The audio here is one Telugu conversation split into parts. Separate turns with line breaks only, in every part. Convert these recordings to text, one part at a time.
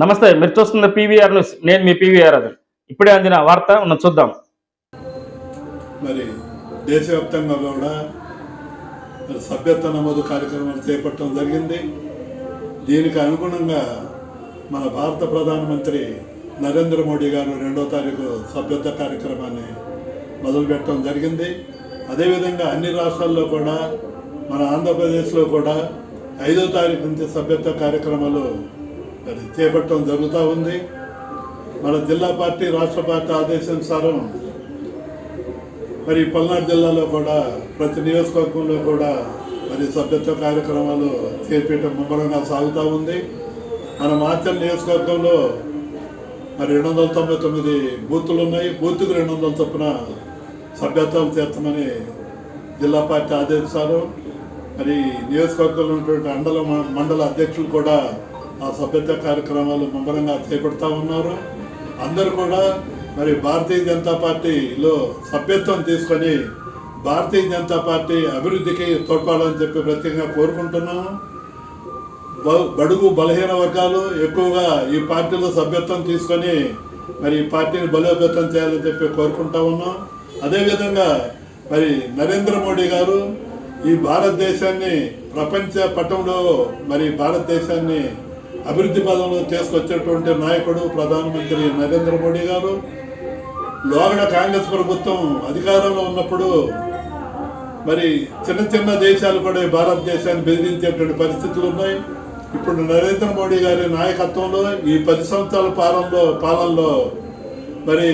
నమస్తే మీరు చూస్తున్న పీవీఆర్ న్యూస్. నేను మీ పీవీఆర్ అది ఇప్పుడే అందిన వార్త ఉన్న చూద్దాం.
మరి దేశవ్యాప్తంగా కూడా మరి సభ్యత్వ నమోదు కార్యక్రమాలు చేపట్టడం జరిగింది. దీనికి అనుగుణంగా మన భారత ప్రధానమంత్రి నరేంద్ర మోడీ గారు రెండో తారీఖు సభ్యత్వ కార్యక్రమాన్ని మొదలుపెట్టడం జరిగింది. అదేవిధంగా అన్ని రాష్ట్రాల్లో కూడా మన ఆంధ్రప్రదేశ్లో కూడా ఐదో తారీఖు నుంచి సభ్యత్వ కార్యక్రమాలు మరి చేపట్టడం జరుగుతూ ఉంది. మన జిల్లా పార్టీ రాష్ట్ర పార్టీ ఆదేశానుసారం మరి పల్నాడు జిల్లాలో కూడా ప్రతి నియోజకవర్గంలో కూడా మరి సభ్యత్వ కార్యక్రమాలు చేపట్టడం ముమ్మరంగా సాగుతూ ఉంది. మన మాచల్ నియోజకవర్గంలో మరి రెండు వందల తొంభై తొమ్మిది బూతులు ఉన్నాయి. బూత్కు రెండు వందల చొప్పున సభ్యత్వం చేర్చమని జిల్లా పార్టీ ఆదేశాలు మరి నియోజకవర్గంలో ఉన్నటువంటి అండల మండల అధ్యక్షులు కూడా ఆ సభ్యత్వ కార్యక్రమాలు ముమ్మరంగా చేపడతా ఉన్నారు. అందరూ కూడా మరి భారతీయ జనతా పార్టీలో సభ్యత్వం తీసుకొని భారతీయ జనతా పార్టీ అభివృద్ధికి తోడ్పడాలని చెప్పి ప్రత్యేకంగా కోరుకుంటున్నాము బడుగు బలహీన వర్గాలు ఎక్కువగా ఈ పార్టీలో సభ్యత్వం తీసుకొని మరి ఈ పార్టీని బలోపేతం చేయాలని చెప్పి కోరుకుంటా ఉన్నాం. అదేవిధంగా మరి నరేంద్ర మోడీ గారు ఈ భారతదేశాన్ని ప్రపంచ పటంలో మరి భారతదేశాన్ని అభివృద్ధి పదంలో తీసుకొచ్చేటువంటి నాయకుడు ప్రధానమంత్రి నరేంద్ర మోడీ గారు. లోగడ కాంగ్రెస్ ప్రభుత్వం అధికారంలో ఉన్నప్పుడు మరి చిన్న చిన్న దేశాలు కూడా భారతదేశాన్ని బెదిరించేటువంటి పరిస్థితులు ఉన్నాయి. ఇప్పుడు నరేంద్ర మోడీ గారి నాయకత్వంలో ఈ పది సంవత్సరాల పాలనలో పాలనలో మరి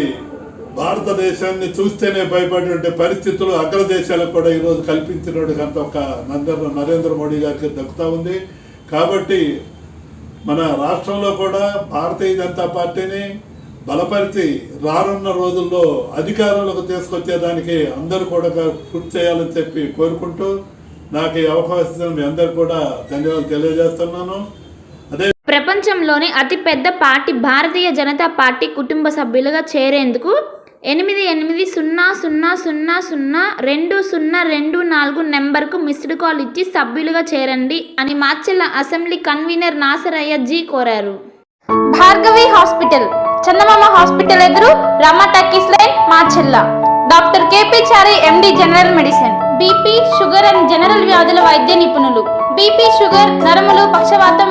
భారతదేశాన్ని చూస్తేనే భయపడేటువంటి పరిస్థితులు అగ్రదేశాలకు కూడా ఈరోజు కల్పించినటువంటి అంత ఒక నరేంద్ర మోడీ గారికి దక్కుతా ఉంది. కాబట్టి మన రాష్ట్రంలో కూడా భారతీయ జనతా పార్టీని బలపరిచి రానున్న రోజుల్లో అధికారంలోకి తీసుకొచ్చేదానికి అందరూ కూడా కృషి చేయాలని చెప్పి కోరుకుంటూ నాకు ఈ అవకాశం మీ అందరు కూడా ధన్యవాదాలు తెలియజేస్తున్నాను. అదే
ప్రపంచంలోనే అతిపెద్ద పార్టీ భారతీయ జనతా పార్టీ కుటుంబ సభ్యులుగా చేరేందుకు ఎనిమిది ఎనిమిది సున్నా సున్నా సున్నా సున్నా రెండు సున్నా రెండు నాలుగు నెంబర్కు మిస్డ్ కాల్ ఇచ్చి సభ్యులుగా చేరండి అని మాచెల్ల అసెంబ్లీ కన్వీనర్ నాసరయ్య జీ కోరారు. భార్గవి హాస్పిటల్ చందమామ హాస్పిటల్ ఎదురు Rama talkies line Macherla doctor KP Chari MD general medicine. BP sugar and general వ్యాధుల వైద్య నిపుణులు. బీపీ షుగర్ నరములు పక్షవాతం